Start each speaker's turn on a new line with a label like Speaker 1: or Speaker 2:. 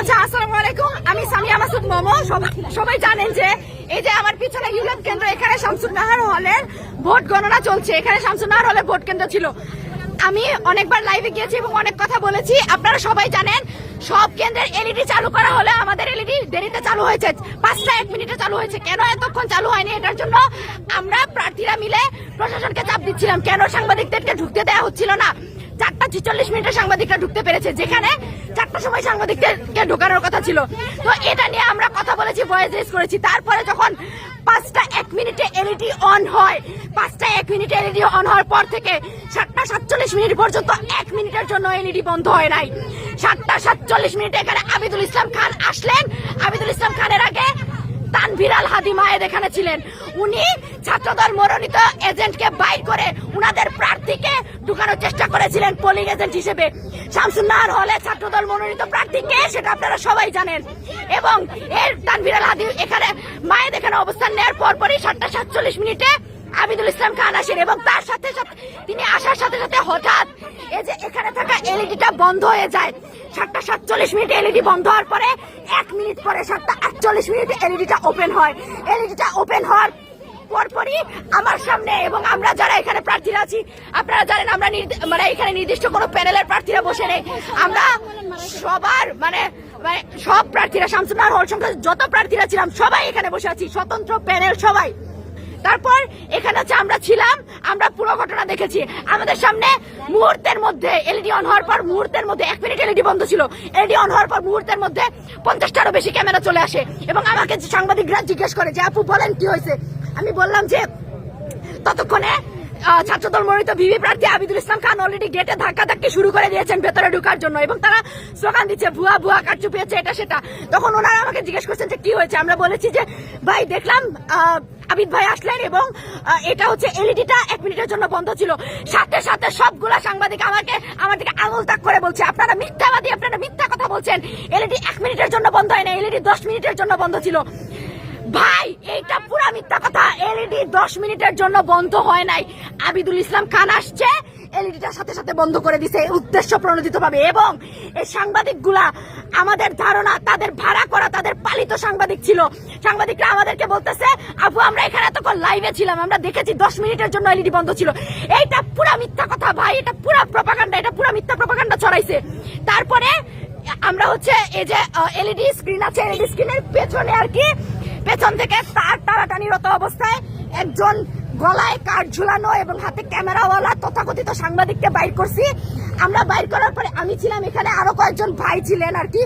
Speaker 1: আচ্ছা আসসালামু আলাইকুম। আমি সামিয়া মাসুদ মোমো। সবাই জানেন যে এই যে আমার পিছনে ইউনিয়ন কেন্দ্র, এখানে শামসুর নাহার হলের ভোট গণনা চলছে। এখানে শামসুর নাহার হলে ভোট কেন্দ্র ছিল। আমি অনেকবার লাইভে গিয়েছি এবং অনেক কথা বলেছি। আপনারা সবাই জানেন, সব কেন্দ্রের এলইডি চালু করা হলে আমাদের এলইডি দেরিতে চালু হয়েছে। পাঁচটা এক মিনিটে চালু হয়েছে। কেন এতক্ষণ চালু হয়নি? এটার জন্য আমরা প্রার্থীরা মিলে প্রশাসনকে চাপ দিচ্ছিলাম। কেন সাংবাদিকদেরকে ঢুকতে দেওয়া হচ্ছিল না? চারটা ছিচল্লিশ মিনিটে সাংবাদিকরা ঢুকতে পেরেছে, যেখানে চারটার সময় সাংবাদিকদেরকে ঢোকানোর কথা ছিল। তো এটা নিয়ে আমরা কথা বলেছি ভয়েস রেস করেছি। তারপরে যখন পাঁচটা এক মিনিটে এলইডি অন হয়, পাঁচটা এক মিনিটে এলইডি অন হওয়ার পর থেকে সাতটা সাতচল্লিশ মিনিট পর্যন্ত এক মিনিটের জন্য এলইডি বন্ধ হয় নাই। সাতটা সাতচল্লিশ মিনিটে এখানে আবিদুল ইসলাম খান আসলেন। আবিদুল ইসলাম খানের আগে তানভীর আল হাদি মায়ের এখানে ছিলেন। উনি ছাত্রদল মনোনীত এজেন্টকে বাইর করে উনাদের প্রার্থীকে ঢুকানোর চেষ্টা করেছিলেন পোলিং এজেন্ট হিসেবে। শামসুন্নাহার হলে ছাত্রদল মনোনীত প্রার্থীকে সেটা আপনারা সবাই জানেন। এবং এর তানভীর আল হাদি এখানে, মায়ের এখানে অবস্থান নেওয়ার পরপরই সাতটা সাতচল্লিশ মিনিটে আবিদুল ইসলাম খান আসেন এবং তার সাথে সাথে তিনি আসার সাথে সাথে হঠাৎ এই যে এখানে থাকা এলইডিটা বন্ধ হয়ে যায়। সাতটা সাতচল্লিশ মিনিট এলইডি বন্ধ হওয়ার পরে এক মিনিট পরে সাতটা আটচল্লিশ মিনিটে এলইডিটা ওপেন হয়। এলইডিটা ওপেন হওয়ার পরপরই আমার সামনে এবং আমরা যারা এখানে প্রার্থীরা আছি, আপনারা জানেন আমরা মানে এখানে নির্দিষ্ট কোনো প্যানেলের প্রার্থীরা বসে নেই। আমরা সবার মানে মানে সব প্রার্থীরা শামসুনার হল সংখ্যা যত প্রার্থীরা ছিলাম, সবাই এখানে বসে আছি। স্বতন্ত্র প্যানেল সবাই। তারপর এখানে হচ্ছে আমরা ছিলাম, আমরা পুরো ঘটনা দেখেছি। আমাদের সামনে মুহূর্তের মধ্যে এলইডি অন হওয়ার পর মুহূর্তের মধ্যে এক মিনিট এলইডি বন্ধ ছিল। এলইডি অন হওয়ার পর মুহূর্তের মধ্যে পঞ্চাশটারও বেশি ক্যামেরা চলে আসে। এবং আমাকে সাংবাদিকরা জিজ্ঞেস করে যে, আপু, বলেন কি হয়েছে? আমি বললাম যে, ততক্ষণে ছাত্রদল মনোনীত ভিভি প্রার্থী আবিদুল ইসলাম খান অলরেডি গেটে ধাক্কা ধাক্কি শুরু করে দিয়েছেন ভেতরে ঢোকার জন্য এবং তারা স্লোগান দিচ্ছে, ভুয়া ভুয়া, কারচুপি হচ্ছে, এটা, সেটা। তখন ওনারা আমাকে জিজ্ঞেস করছেন যে, কি হয়েছে? আমরা বলেছি যে, ভাই, দেখলাম আবিদ ভাই আসলেন এবং এটা হচ্ছে এলইডিটা এক মিনিটের জন্য বন্ধ ছিল। সাথে সাথে সবগুলা সাংবাদিক আমাকে, আমার দিকে আঙুল তাক করে বলছে, আপনারা মিথ্যাবাদী, আপনারা মিথ্যা কথা বলছেন। এলইডি এক মিনিটের জন্য বন্ধ হয় না এলইডি দশ মিনিটের জন্য বন্ধ ছিল। ভাই, এইটা পুরা মিথ্যা কথা, এলইডি দশ মিনিটের জন্য বন্ধ হয় নাই। আবিদুল ইসলাম খান আসছে এলইডিটার সাথে সাথে বন্ধ করে দিছে উদ্দেশ্য প্রণোদিত ভাবে এবং এই সাংবাদিকগুলা আমাদের ধারণা, তাদের ভাড়া করা, তাদের পালিত সাংবাদিক ছিল। সাংবাদিকরা আমাদেরকে বলতেছে, আপু, আমরা এখানে এতক্ষণ লাইভে ছিলাম, আমরা দেখেছি দশ মিনিটের জন্য এলইডি বন্ধ ছিল। এইটা পুরা মিথ্যা কথা ভাই, এটা পুরা প্রপাগান্ডা এটা পুরা মিথ্যা প্রপাগান্ডা ছড়াইছে। তারপরে আমরা হচ্ছে এই যে এলইডি স্ক্রিন আছে এলইডি স্ক্রিনের পেছনে আর কি, পেছন থেকে তার টানাটানিরত অবস্থায় একজন গলায় কাঠ ঝুলানো এবং হাতে ক্যামেরাওয়ালা তথাকথিত সাংবাদিককে বাইর করছি। আমরা বাইর করার পরে আমি ছিলাম এখানে, আরও কয়েকজন ভাই ছিলেন আর কি।